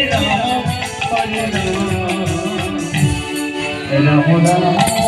Ram Ram. Ram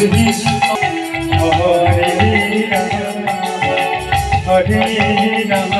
Hare Rama Hare Rama